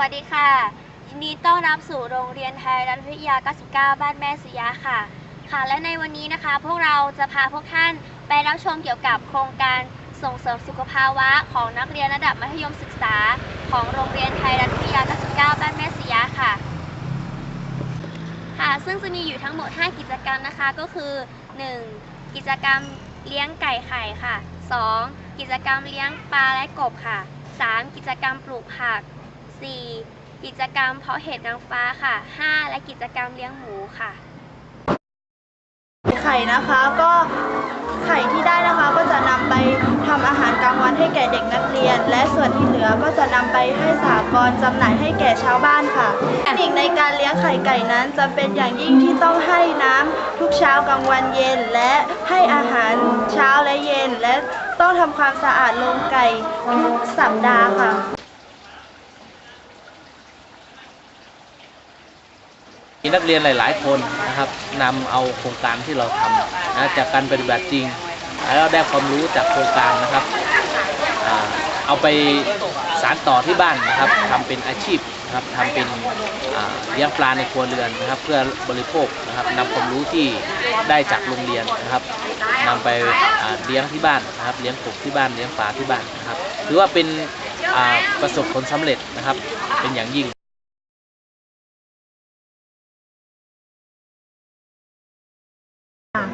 วัสดีค่ะยินดีต้อนรับสู่โรงเรียนไทยรัฐวิทยา 99 บ้านแม่สุยะค่ะ ค่ะ และในวันนี้นะคะ พวกเราจะพาพวกท่านไปรับชมเกี่ยวกับโครงการส่งเสริมสุขภาวะของนักเรียนระดับมัธยมศึกษา ของโรงเรียนไทยรัฐวิทยา 99 บ้านแม่สุยะค่ะ ค่ะ ซึ่งจะมีอยู่ทั้งหมด 5 กิจกรรมนะคะ ก็คือ 1. กิจกรรมเลี้ยงไก่ไข่ค่ะ 2. กิจกรรมเลี้ยงปลาและกบค่ะ 3. กิจกรรมปลูกผัก 4. กิจกรรมเพาะเห็ดนางฟ้าค่ะ 5. และกิจกรรมเลี้ยงหมูค่ะ ไข่นะคะก็ไข่ที่ได้นะคะก็จะนำไปทำอาหารกลางวันให้แก่เด็กนักเรียน และส่วนที่เหลือก็จะนำไปให้สหกรณ์จำหน่ายให้แก่ชาวบ้านค่ะเทคนิคในการเลี้ยงไข่ไก่นั้นจะเป็นอย่างยิ่งที่ต้องให้น้ำทุกเช้ากลางวันเย็น และให้อาหารเช้าและเย็น และต้องทำความสะอาดโรงไก่ทุกสัปดาห์ค่ะ มีนักเรียนหลาย ๆ คนนะครับนำเอาโครงการที่เราทำนะจากการปฏิบัติจริง แล้วได้ความรู้จากโครงการนะครับเอาไปสานต่อที่บ้านนะครับทำเป็นอาชีพนะครับทำเป็นเลี้ยงปลาในครัวเรือนนะครับ เพื่อบริโภคนะครับนำความรู้ที่ได้จากโรงเรียนนะครับนำไปเลี้ยงที่บ้านนะครับ เลี้ยงกบที่บ้านเลี้ยงปลาที่บ้านนะครับถือว่าเป็นประสบผลสำเร็จนะครับเป็นอย่างยิ่ง ค่ะ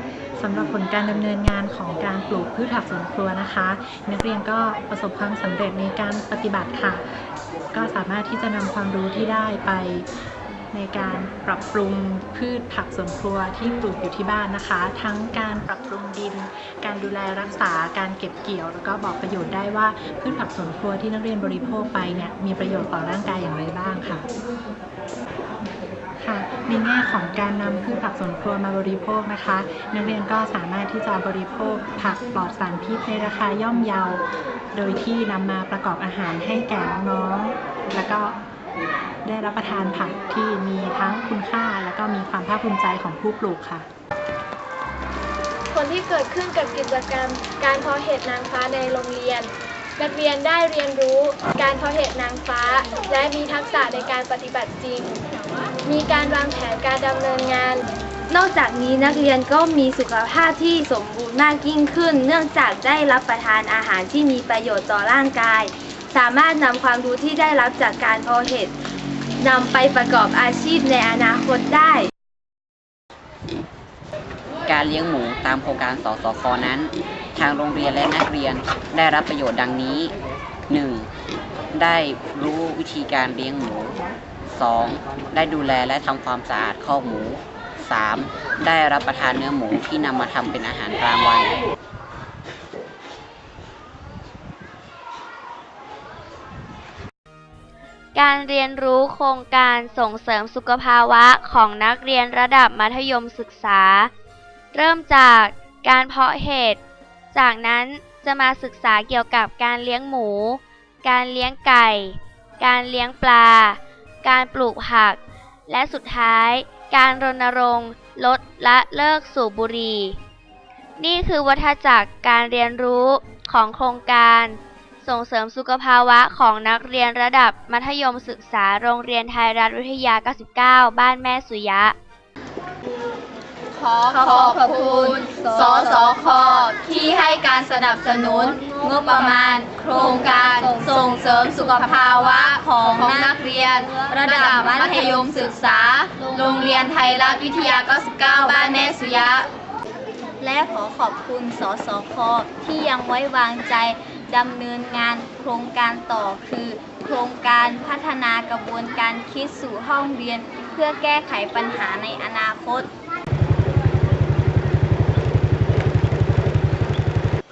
สำหรับผลการดำเนินงานของการปลูกพืชผักสวนครัวนะคะ นักเรียนก็ประสบความสำเร็จในการปฏิบัติค่ะ ก็สามารถที่จะนำความรู้ที่ได้ไป ในการปรับปรุงพืชผักสวนครัวที่ปลูกอยู่ที่บ้านนะคะ ทั้งการปรับปรุงดิน การดูแลรักษาการเก็บเกี่ยว แล้วก็บอกประโยชน์ได้ว่าพืชผักสวนครัวที่นักเรียนบริโภคไปเนี่ยมีประโยชน์ต่อร่างกายอย่างไรบ้างค่ะค่ะในแง่ของการนำพืชผักสวนครัวมาบริโภคนะคะ นักเรียนก็สามารถที่จะบริโภคผักปลอดสารพิษในราคาย่อมเยา โดยที่นำมาประกอบอาหารให้แก่น้องๆแล้วก็ ได้รับประทานผักที่มีทั้งคุณค่า และก็มีความภาคภูมิใจของผู้ปลูกค่ะ ผลที่เกิดขึ้นกับกิจกรรม การเพาะเห็ดนางฟ้าในโรงเรียน นักเรียนได้เรียนรู้การเพาะเห็ดนางฟ้า และมีทักษะในการปฏิบัติจริง มีการวางแผนการดำเนินงานนอกจากนี้นักเรียนก็มีสุขภาพที่สมบูรณ์มากยิ่งขึ้น เนื่องจากได้รับประทานอาหารที่มีประโยชน์ต่อร่างกาย สามารถนำความรู้ที่ได้รับจากการเพาะเห็ดนำไปประกอบอาชีพในอนาคตได้ การเลี้ยงหมูตามโครงการสสคนั้น ทางโรงเรียนและนักเรียนได้รับประโยชน์ดังนี้ 1. ได้รู้วิธีการเลี้ยงหมู 2. ได้ดูแลและทำความสะอาดข้อกหมู 3. ได้รับประทานเนื้อหมูที่นำมาทำเป็นอาหารกลางวัน การเรียนรู้โครงการส่งเสริมสุขภาวะของนักเรียนระดับมัธยมศึกษา เริ่มจากการเพาะเห็ด จากนั้นจะมาศึกษาเกี่ยวกับการเลี้ยงหมู การเลี้ยงไก่ การเลี้ยงปลา การปลูกผัก และสุดท้าย การรณรงค์ ลดละเลิกสูบบุหรี่ นี่คือวัฏจักรการเรียนรู้ของโครงการ ส่งเสริมสุขภาวะของนักเรียนระดับมัธยมศึกษาโรงเรียนไทยรัฐวิทยา 99 บ้านแม่สุยะ ขอขอบพระคุณ สสค ที่ให้การสนับสนุน งบประมาณ โครงการส่งเสริมสุขภาวะของนักเรียน ระดับมัธยมศึกษา โรงเรียนไทยรัฐวิทยา 99 บ้านแม่สุยะ และขอขอบคุณ สสค ที่ยังไว้วางใจ ดำเนินงานโครงการต่อคือ โครงการพัฒนากระบวนการคิดสู่ห้องเรียน เพื่อแก้ไขปัญหาในอนาคต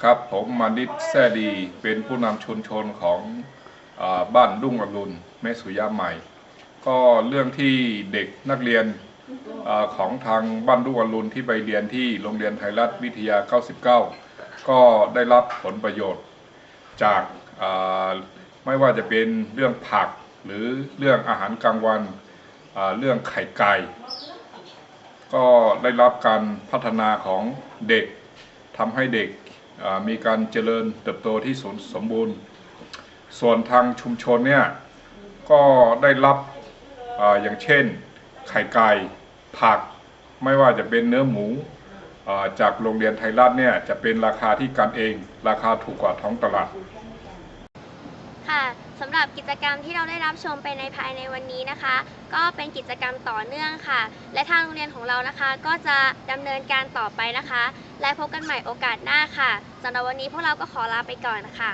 ครับผมมานิดแซดีเป็นผู้นำชนชนของอบ้านดุ้งอรุณแม่สุยาใหม่ ก็เรื่องที่เด็กนักเรียนอของทางบ้านดุ้งอรุณที่ไปเรียนที่โรงเรียนไทยรัฐวิทยา 99 ก็ได้รับผลประโยชน์ จากไม่ว่าจะเป็นเรื่องผักหรือเรื่องอาหารกลางวันเรื่องไข่ไก่ก็ได้รับการพัฒนาของเด็กทำให้เด็กมีการเจริญเติบโตที่สมสมบูรณ์ ส่วนทางชุมชนเนี่ยก็ได้รับออย่างเช่นไข่ไก่ผักไม่ว่าจะเป็นเนื้อหมู จากโรงเรียนไทยรัฐเนี่ยจะเป็นราคาที่กันเอง ราคาถูกกว่าท้องตลาด ค่ะสำหรับกิจกรรมที่เราได้รับชมไปในภายในวันนี้นะคะ ก็เป็นกิจกรรมต่อเนื่องค่ะ และทางโรงเรียนของเรานะคะ ก็จะดำเนินการต่อไปนะคะ และพบกันใหม่โอกาสหน้าค่ะสำหรับวันนี้พวกเราก็ขอลาไปก่อนค่ะ